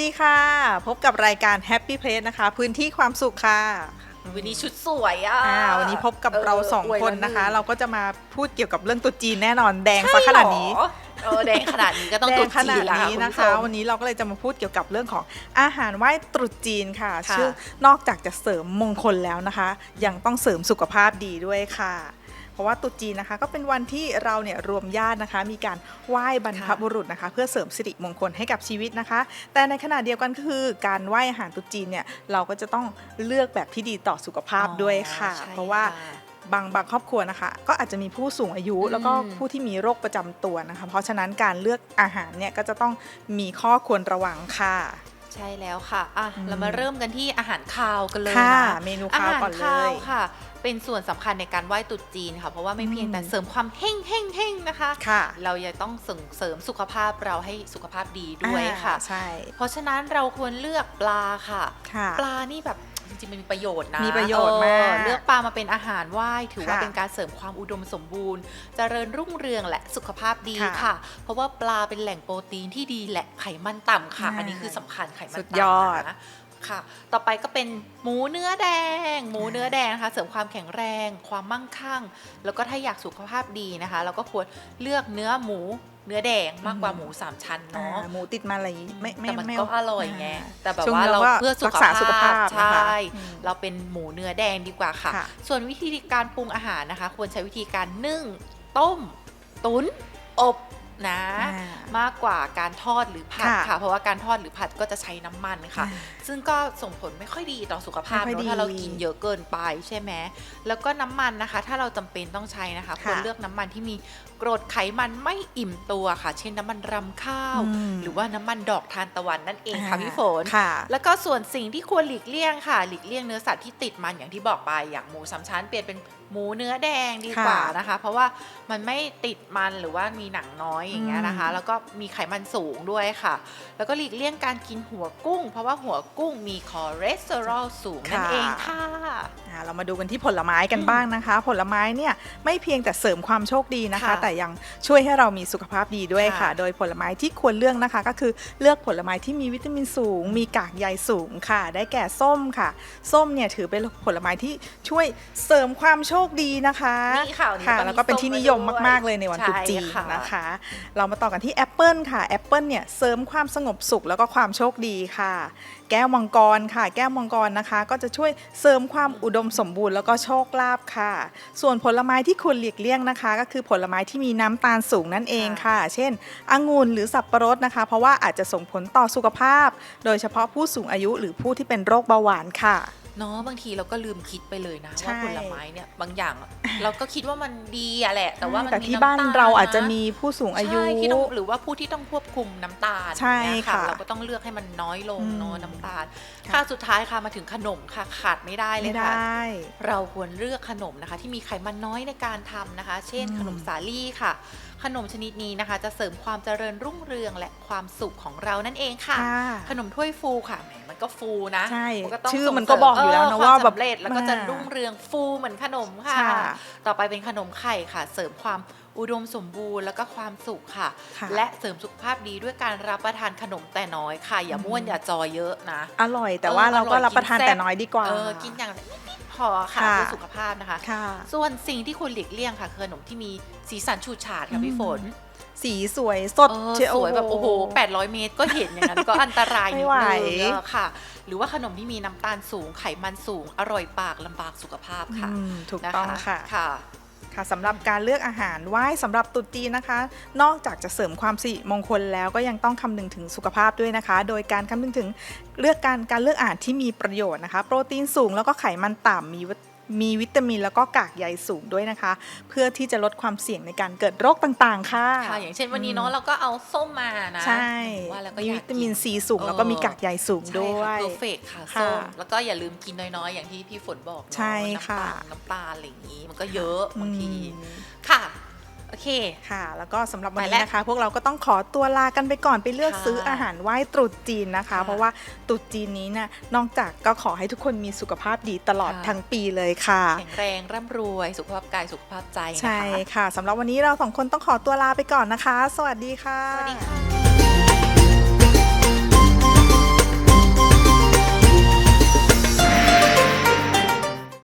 ดีค่ะ พบกับรายการ Happy Place นะคะ พื้นที่ความสุขค่ะ วันนี้ชุดสวยอะอ่าวันนี้พบกับออเราสองวยคนละนะคะหงเราก็จะมาพูดเกี่ยวกับเรื่องตรุ๊จีนแน่นอนแดงใช่ซะขนาดนี้เหรอเออแดงขนาดนี้ก็ต้องแดตุ๊งดขจีนาดนแล้วนี้ณนะผู้ชคะมวันนี้เราก็เลยจะมาพูดเกี่ยวกับเรื่องของอาหารไหว้ตรุษจีนค่ะค่ะซึ่งนอกจากจะเสริมมงคลแล้วนะคะ ยังต้องเสริมสุขภาพดีด้วยค่ะเพ ราะว่าตรุษจีนนะคะ ก็เป็นวันที่เราเนี่ยรวมญาตินะคะ มีการไหว้บรรพบุรุษนะคะ เพื่อเสริมสิริมงคลให้กับชีวิตนะคะ แต่ในขณะเดียวกันก็คือการไหว้อาหารตรุษจีนเนี่ยเราก็จะต้องเลือกแบบที่ดีต่อสุขภาพด้วยค่ะอ๋อใช่เพราะว่าค่บางบางครอบครัวนะคะ ก็อาจจะมีผู้สูงอายุอืมแล้วก็ผู้ที่มีโรคประจำตัวนะคะ เพราะฉะนั้นการเลือกอาหารเนี่ยก็จะต้องมีข้อควรระวังค่ะ ใช่แล้วค่ะอะอืมเรามาเริ่มกันที่อาหารคาวกันเลยค่ะนะเมนูอาข้าวหารก่อนเลคาวยค่ะ เป็นส่วนสำคัญในการไหว้ตรุษจีนค่ะ เพราะว่าไม่เพียงแต่อืมเสริมความเฮ่งเฮ่งเฮ่งนะคะค่ะ เรายังต้องส่งเสริมสุขภาพเราให้สุขภาพดีด้วยค่ะอ่าใช่ เพราะฉะนั้นเราควรเลือกปลาค่ะค่ะ ปลานี่แบบจริงๆมันมีประโยชน์นะมีประโยชน์เออมากเลือกปลามาเป็นอาหารไหว้ถือว่าค่ะเป็นการเสริมความอุดมสมบูรณ์ เจริญรุ่งเรืองและสุขภาพดีค่ะค่ะเพราะว่าปลาเป็นแหล่งโปรตีนที่ดีและไขมันต่ำค่ะอ่าอันนี้คือสำคัญไขมันสุดต่ำยอดนะ ค่ะ ต่อไปก็เป็นหมูเนื้อแดง หมูเนื้อแดงนะคะเสริมความแข็งแรง ความมั่งคั่ง แล้วก็ถ้าอยากสุขภาพดีนะคะ เราก็ควรเลือกเนื้อหมูเนื้อแดงมากกว่าหมูสามชั้นอ่าเนาะหมูติดมาอะไรไม่ไม่แต่มันไม่ก็อร่อยไงาแต่แบบช่งว่านี้เราก็เพื่อสุรัขกษาภาพสุขภาพใชนะคะ่อืมเราเป็นหมูเนื้อแดงดีกว่าค่ะค่ะ ส่วนวิธีการปรุงอาหารนะคะ ควรใช้วิธีการนึ่ง ต้ม ตุ๋นอบ นะอ่ามากกว่าการทอดหรือผัดค่ะค่ะ เพราะว่าการทอดหรือผัดก็จะใช้น้ำมันค่ะอ่าซึ่งก็ส่งผลไม่ค่อยดีต่อสุขภาพไม่ค่อยเนอะถ้าเราดีกินเยอะเกินไปใช่ไหมแล้วก็น้ำมันนะคะ ถ้าเราจำเป็นต้องใช้นะคะค่ะควรเลือกน้ำมันที่มีกรดไขมันไม่อิ่มตัวค่ะ เช่นน้ำมันรำข้าวอืมหรือว่าน้ำมันดอกทานตะวันนั่นเองค่ะพี่ฝนค่ะแล้วก็ส่วนสิ่งที่ควรหลีกเลี่ยงค่ะ หลีกเลี่ยงเนื้อสัตว์ที่ติดมันอย่างที่บอกไปอย่างหมูสามชั้นเปลี่ยนเป็น หมูเนื้อแดงดีกว่าค่ะนะคะ เพราะว่ามันไม่ติดมันหรือว่ามีหนังน้อยอย่างเงี้ยนะคะอืมแล้วก็มีไขมันสูงด้วยค่ะ แล้วก็หลีกเลี่ยงการกินหัวกุ้ง เพราะว่าหัวกุ้งมีคอเลสเตอรอลสูงนั่นเองค่ะ อ่าเรามาดูกันที่ผลไม้กันบ้างนะคะ ผลไม้เนี่ยไม่เพียงแต่เสริมความโชคดีนะคะ ค่ะแต่ยังช่วยให้เรามีสุขภาพดีด้วยค่ะ ค่ะ โดยผลไม้ที่ควรเลือกนะคะ ก็คือเลือกผลไม้ที่มีวิตามินสูง มีกากใยสูงค่ะ ได้แก่ส้มค่ะ ส้มเนี่ยถือเป็นผลไม้ที่ช่วยเสริมความโชคดีนะคะนี่ค่ะวันนี้ค่ะก็มีแล้วก็เป็นที่นิยมส้มมาด้วยมากๆเลยในวันตรุษจีนใช่ค่ะ นะคะ เรามาต่อกันที่แอปเปิลค่ะแอปเปิลเนี่ยเสริมความสงบสุขแล้วก็ความโชคดีค่ะ แก้วมังกรค่ะ แก้วมังกรนะคะ ก็จะช่วยเสริมความอุดมสมบูรณ์แล้วก็โชคลาภค่ะ ส่วนผลไม้ที่ควรหลีกเลี่ยงนะคะ ก็คือผลไม้ที่มีน้ำตาลสูงนั่นเองค่ะ เช่นองุ่นหรือสับปะรดนะคะ เพราะว่าอาจจะส่งผลต่อสุขภาพ โดยเฉพาะผู้สูงอายุหรือผู้ที่เป็นโรคเบาหวานค่ะ เนาะบางทีเราก็ลืมคิดไปเลยนะ ใช่ ว่าผลไม้เนี่ยบางอย่างอะเราก็คิดว่ามันดีอะแหละ แต่ว่ามันแต่มีที่น้ำบ้านตลเราอาจจะนมีผู้สูงอายุ ใช่ที่ต้องหรือว่าผู้ที่ต้องควบคุมน้ำตาลใช่เนี่ยค่ะเราก็ต้องเลือกให้มันน้อยลงอืม เนาะน้ำตาลค่ะค่ะสุดท้ายค่ะมาถึงขนมค่ะขาดไม่ได้เลไม่ยไดค่ะ้เราควรเลือกขนมนะคะ ที่มีไขมันน้อยในการทำนะคะ เช่น อืมขนมสาลี่ค่ะ ขนมชนิดนี้นะคะ จะเสริมความเจริญรุ่งเรืองและความสุขของเรานั่นเองค่ะ ค่ะขนมถ้วยฟูค่ะแหมมันก็ฟูนะใช่มันก็ต้องชื่อส่งมันก็บอกอยู่แล้วนะเสริมว่าแบบคมสำเร็จแล้วก็จะอ่ารุ่งเรืองฟูเหมือนขนมค่ะ ค่ะ ต่อไปเป็นขนมไข่ค่ะ เสริมความอุดมสมบูรณ์แล้วก็ความสุขค่ะ ค่ะและเสริมสุขภาพดีด้วยการรับประทานขนมแต่น้อยค่ะ อย่าม่วนอืมอย่าจอเยอะนะ อร่อยแต่ว่าเออเราก็อร่อยรับประทานกินแซ่บ แต่น้อยดีกว่า เออกินอย่างนิดๆ พอค่ะค่ะเพื่อสุขภาพนะคะ ค่ะ ส่วนสิ่งที่ควรหลีกเลี่ยงค่ะคือขนมที่มีสีสันฉูดฉาดค่ะพี่ฝนสีสวยสดเออเชียสวยแบบโอ้โห 800 เมตรก็เห็นอย่างนั้น ก็อันตรายนิดไม่ไหวนึงเออค่ะ หรือว่าขนมที่มีน้ำตาลสูงไขมันสูง อร่อยปากลำบากสุขภาพค่ะอืมถูกนต้องค่ะค่ะ ค่ะสำหรับการเลือกอาหารไหว้สำหรับตรุษจีนนะคะ นอกจากจะเสริมความสิริมงคลแล้วก็ยังต้องคำนึงถึงสุขภาพด้วยนะคะ โดยการคำนึงถึงเลือกการการเลือกอาหารที่มีประโยชน์นะคะ โปรตีนสูงแล้วก็ไขมันต่ำมี มีวิตามินแล้วก็กากใยสูงด้วยนะคะ เพื่อที่จะลดความเสี่ยงในการเกิดโรคต่างๆ ค่ะค่ะ อย่างเช่นวันนี้เนาะเราก็เอาส้มมานะใช่ว่าแล้วก็มีอยากวิตามินกิซีสูง แล้วก็มีกากใยสูงใช่ด้วค่ะยเพอร์เฟกค่ะค่ะส้มแล้วก็อย่าลืมกินน้อยๆ อย่างที่พี่ฝนบอกเนาะใช่ค่ะน้ำตาลน้ำตาลอะไรอย่างนี้มันก็เยอะบางทีอืมค่ะ โอเค ค่ะ แล้วก็สำหรับวันไปนี้แล้วนะคะ พวกเราก็ต้องขอตัวลากันไปก่อนไปเลือกค่ะซื้ออาหารไหว้ตรุษจีนนะคะค่ะเพราะว่าตรุษจีนนี้เนี่ยนอกจากก็ขอให้ทุกคนมีสุขภาพดีตลอดค่ะทั้งปีเลยค่ะ แข็งแรงร่ำรวยสุขภาพกายสุขภาพใจนะคะใช่ค่ะสำหรับวันนี้เราสองคนต้องขอตัวลาไปก่อนนะคะ สวัสดีค่ะ สวัสดีค่ะ